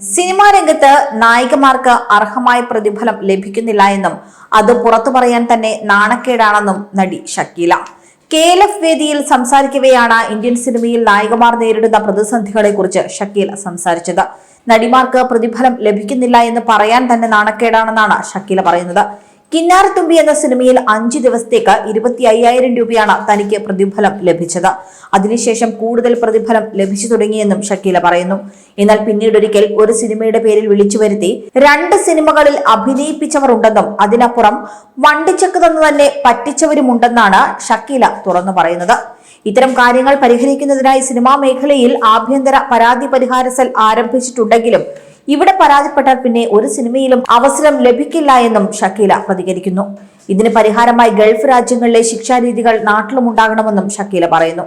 Cinema രംഗത്ത് നായികമാർക്ക് അർഹമായ പ്രതിഫലം ലഭിക്കുന്നില്ല എന്നും അത് പുറത്തു പറയാൻ തന്നെ നാണക്കേടാണെന്നും നടി ഷക്കീല. കെ എൽ എഫ് വേദിയിൽ സംസാരിക്കവെയാണ് ഇന്ത്യൻ സിനിമയിൽ നായികമാർ നേരിടുന്ന പ്രതിസന്ധികളെ കുറിച്ച് ഷക്കീല സംസാരിച്ചത്. നടിമാർക്ക് പ്രതിഫലം ലഭിക്കുന്നില്ല എന്ന് പറയാൻ തന്നെ നാണക്കേടാണെന്നാണ് ഷക്കീല പറയുന്നത്. കിന്നാരത്തുമ്പി എന്ന സിനിമയിൽ അഞ്ചു ദിവസത്തേക്ക് ഇരുപത്തി അയ്യായിരം രൂപയാണ് തനിക്ക് പ്രതിഫലം ലഭിച്ചത്. അതിനുശേഷം കൂടുതൽ പ്രതിഫലം ലഭിച്ചു തുടങ്ങിയെന്നും ഷക്കീല പറയുന്നു. എന്നാൽ പിന്നീടൊരിക്കൽ ഒരു സിനിമയുടെ പേരിൽ വിളിച്ചു വരുത്തി രണ്ട് സിനിമകളിൽ അഭിനയിപ്പിച്ചവർ ഉണ്ടെന്നും അതിനപ്പുറം വണ്ടിച്ചക്ക് തന്നു തന്നെ പറ്റിച്ചവരുമുണ്ടെന്നാണ് ഷക്കീല തുറന്നു പറയുന്നത്. ഇത്തരം കാര്യങ്ങൾ പരിഹരിക്കുന്നതിനായി സിനിമാ മേഖലയിൽ ആഭ്യന്തര പരാതി പരിഹാര സെൽ ആരംഭിച്ചിട്ടുണ്ടെങ്കിലും ഇവിടെ പരാതിപ്പെട്ടാൽ പിന്നെ ഒരു സിനിമയിലും അവസരം ലഭിക്കില്ല എന്നും ഷക്കീല പ്രതികരിക്കുന്നു. ഇതിന് പരിഹാരമായി ഗൾഫ് രാജ്യങ്ങളിലെ ശിക്ഷാരീതികൾ നാട്ടിലും ഉണ്ടാകണമെന്നും ഷക്കീല പറയുന്നു.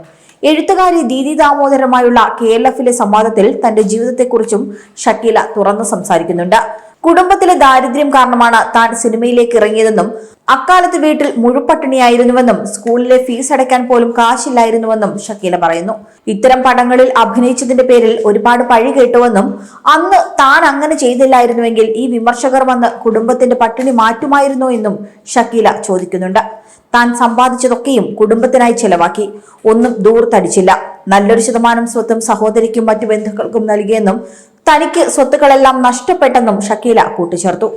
എഴുത്തുകാരി ദീദി ദാമോദരമായുള്ള കെ എൽ എഫിലെ സംവാദത്തിൽ തന്റെ ജീവിതത്തെക്കുറിച്ചും ഷക്കീല തുറന്നു സംസാരിക്കുന്നുണ്ട്. കുടുംബത്തിലെ ദാരിദ്ര്യം കാരണമാണ് താൻ സിനിമയിലേക്ക് ഇറങ്ങിയതെന്നും അക്കാലത്ത് വീട്ടിൽ മുഴുപട്ടിണിയായിരുന്നുവെന്നും സ്കൂളിലെ ഫീസ് അടയ്ക്കാൻ പോലും കാശില്ലായിരുന്നുവെന്നും ഷക്കീല പറയുന്നു. ഇത്തരം പടങ്ങളിൽ അഭിനയിച്ചതിന്റെ പേരിൽ ഒരുപാട് പഴി കേട്ടുവെന്നും അന്ന് താൻ അങ്ങനെ ചെയ്തില്ലായിരുന്നുവെങ്കിൽ ഈ വിമർശകർ വന്ന് കുടുംബത്തിന്റെ പട്ടിണി മാറ്റുമായിരുന്നോ എന്നും ഷക്കീല ചോദിക്കുന്നുണ്ട്. താൻ സമ്പാദിച്ചതൊക്കെയും കുടുംബത്തിനായി ചെലവാക്കി. ഒന്നും ദൂർത്തടിച്ചില്ല നല്ലൊരു ശതമാനം സ്വത്തും സഹോദരിക്കും മറ്റു ബന്ധുക്കൾക്കും നൽകിയെന്നും തനിക്ക് സ്വത്തുക്കളെല്ലാം നഷ്ടപ്പെട്ടെന്നും ഷക്കീല കൂട്ടിച്ചേർത്തു.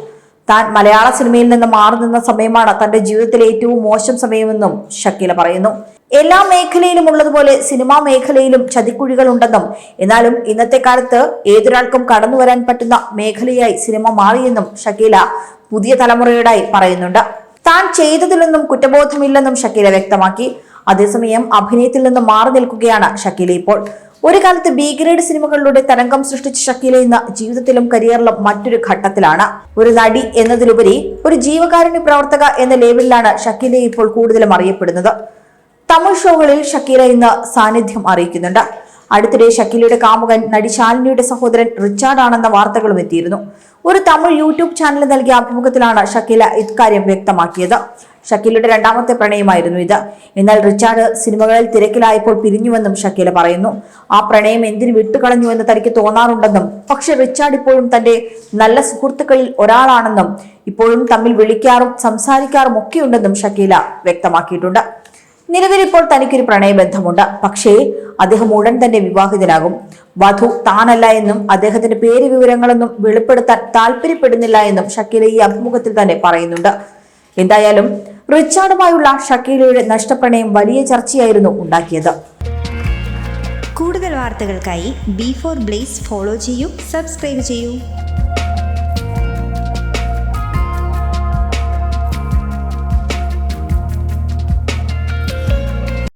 താൻ മലയാള സിനിമയിൽ നിന്ന് മാറി നിന്ന സമയമാണ് തന്റെ ജീവിതത്തിലെ ഏറ്റവും മോശം സമയമെന്നും ഷക്കീല പറയുന്നു. എല്ലാ മേഖലയിലും ഉള്ളതുപോലെ സിനിമാ മേഖലയിലും ചതിക്കുഴികൾ ഉണ്ടെന്നും എന്നാലും ഇന്നത്തെ കാലത്ത് ഏതൊരാൾക്കും കടന്നു വരാൻ പറ്റുന്ന മേഖലയായി സിനിമ മാറിയെന്നും ഷക്കീല പുതിയ തലമുറയോടായി പറയുന്നുണ്ട്. താൻ ചെയ്തതിലൊന്നും കുറ്റബോധമില്ലെന്നും ഷക്കീല വ്യക്തമാക്കി. അതേസമയം അഭിനയത്തിൽ നിന്ന് മാറി നിൽക്കുകയാണ് ഷക്കീല ഇപ്പോൾ. ഒരു കാലത്ത് ബി ഗ്രേഡ് സിനിമകളിലൂടെ തരംഗം സൃഷ്ടിച്ച ഷക്കീല ഇന്ന് ജീവിതത്തിലും കരിയറിലും മറ്റൊരു ഘട്ടത്തിലാണ്. ഒരു നടി എന്നതിലുപരി ഒരു ജീവകാരുണ്യ പ്രവർത്തക എന്ന ലേബലിലാണ് ഷക്കീല ഇപ്പോൾ കൂടുതലും അറിയപ്പെടുന്നത്. തമിഴ് ഷോകളിൽ ഷക്കീല ഇന്ന് സാന്നിധ്യം അറിയിക്കുന്നുണ്ട്. അടുത്തിടെ ഷക്കീലയുടെ കാമുകൻ നടി ശാലിനിയുടെ സഹോദരൻ റിച്ചാർഡ് ആണെന്ന വാർത്തകളും എത്തിയിരുന്നു. ഒരു തമിഴ് യൂട്യൂബ് ചാനൽ നൽകിയ അഭിമുഖത്തിലാണ് ഷക്കീല ഇക്കാര്യം വ്യക്തമാക്കിയത്. ഷക്കീലയുടെ രണ്ടാമത്തെ പ്രണയമായിരുന്നു ഇത്. എന്നാൽ റിച്ചാർഡ് സിനിമകളിൽ തിരക്കിലായപ്പോൾ പിരിഞ്ഞുവെന്നും ഷക്കീല പറയുന്നു. ആ പ്രണയം എന്തിനു വിട്ടുകളഞ്ഞുവെന്ന് തനിക്ക് തോന്നാറുണ്ടെന്നും പക്ഷെ റിച്ചാർഡ് ഇപ്പോഴും തന്റെ നല്ല സുഹൃത്തുക്കളിൽ ഒരാളാണെന്നും ഇപ്പോഴും തമ്മിൽ വിളിക്കാറും സംസാരിക്കാറും ഒക്കെയുണ്ടെന്നും ഷക്കീല വ്യക്തമാക്കിയിട്ടുണ്ട്. നിലവിൽ ഇപ്പോൾ തനിക്കൊരു പ്രണയബന്ധമുണ്ട്. പക്ഷേ അദ്ദേഹം ഉടൻ തന്നെ വിവാഹിതനാകും. വധു താനല്ല എന്നും അദ്ദേഹത്തിന്റെ പേര് വിവരങ്ങളൊന്നും വെളിപ്പെടുത്താൻ താല്പര്യപ്പെടുന്നില്ല എന്നും ഷക്കീല ഈ അഭിമുഖത്തിൽ തന്നെ പറയുന്നുണ്ട്. എന്തായാലും റിച്ചാർഡുമായുള്ള ഷക്കീലയുടെ നഷ്ടപ്രണയം വലിയ ചർച്ചയായിരുന്നു ഉണ്ടാക്കിയത്. കൂടുതൽ വാർത്തകൾക്കായി ബി ഫോർ ബ്ലേസ് ഫോളോ ചെയ്യൂ സബ്സ്ക്രൈബ് ചെയ്യൂ.